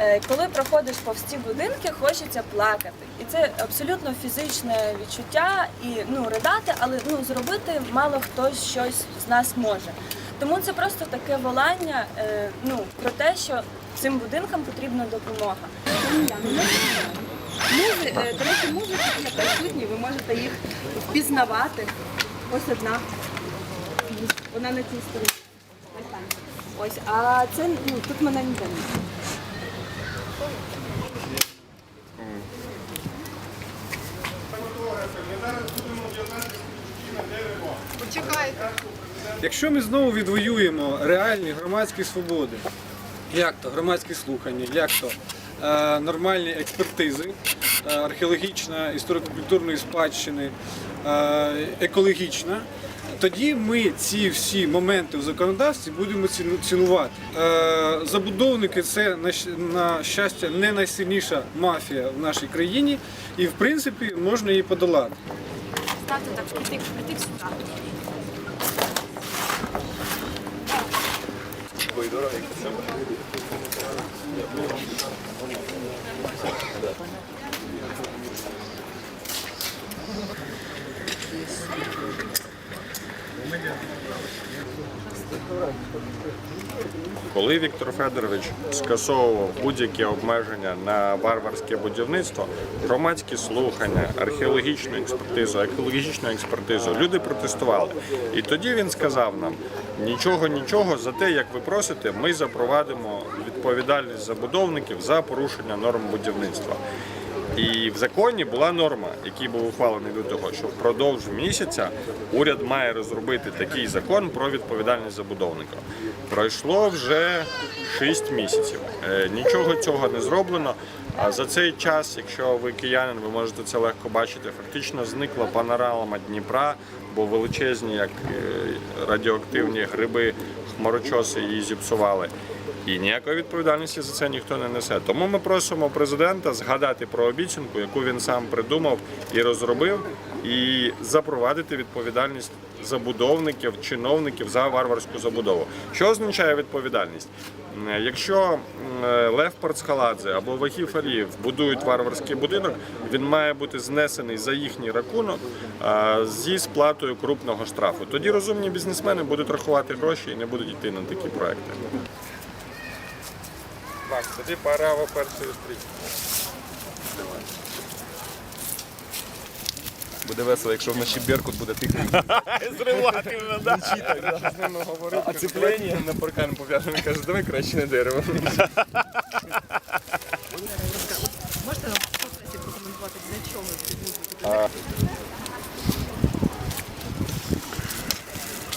Е, Коли проходиш повз ці будинки, хочеться плакати. І це абсолютно фізичне відчуття і ну ридати, але ну зробити мало хто щось з нас може. Тому це просто таке волання е, ну, про те, що цим будинкам потрібна допомога. Музи, е, до речі, музики присутні, ви можете їх впізнавати. Ось одна. Вона на цій стороні. Ось а це ну, тут мене ніде немає. Якщо ми знову відвоюємо реальні громадські свободи, як то громадські слухання, як то нормальні експертизи, е, археологічна, історико-культурної спадщини, е, екологічна, тоді ми ці всі моменти в законодавстві будемо ціну- цінувати. Е, забудовники це на, щастя не найсильніша мафія в нашій країні, і в принципі можна її подолати. Ставте так впритик сюди. Yeah, we don't have money for that. Коли Віктор Федорович скасовував будь-які обмеження на варварське будівництво, громадські слухання, археологічну експертизу, екологічну експертизу, люди протестували. І тоді він сказав нам: нічого, нічого, за те, як ви просите, ми запровадимо відповідальність забудовників за порушення норм будівництва. І в законі була норма, який був ухвалений до того, що впродовж місяця уряд має розробити такий закон про відповідальність забудовника. Пройшло вже 6 місяців. Е, Нічого цього не зроблено. А за цей час, якщо ви киянин, ви можете це легко бачити, фактично зникла панорама Дніпра, бо величезні, як е, радіоактивні гриби, хмарочоси її зіпсували. І ніякої відповідальності за це ніхто не несе. Тому ми просимо президента згадати про обіцянку, яку він сам придумав і розробив, і запровадити відповідальність забудовників, чиновників за варварську забудову. Що означає відповідальність? Якщо Лев Парцхаладзе або Вахів Алієв будують варварський будинок, він має бути знесений за їхній рахунок зі сплатою крупного штрафу. Тоді розумні бізнесмени будуть рахувати гроші і не будуть йти на такі проекти. Макс, тоді пора в першої стрічки. Буде весело, якщо вночі Беркут буде тихо. Зривати мене. да. З ними говорити. А ціплення на паркан пов'яжемо. Він каже, давай краще на дерево. Можете нам прокоментувати, для чого?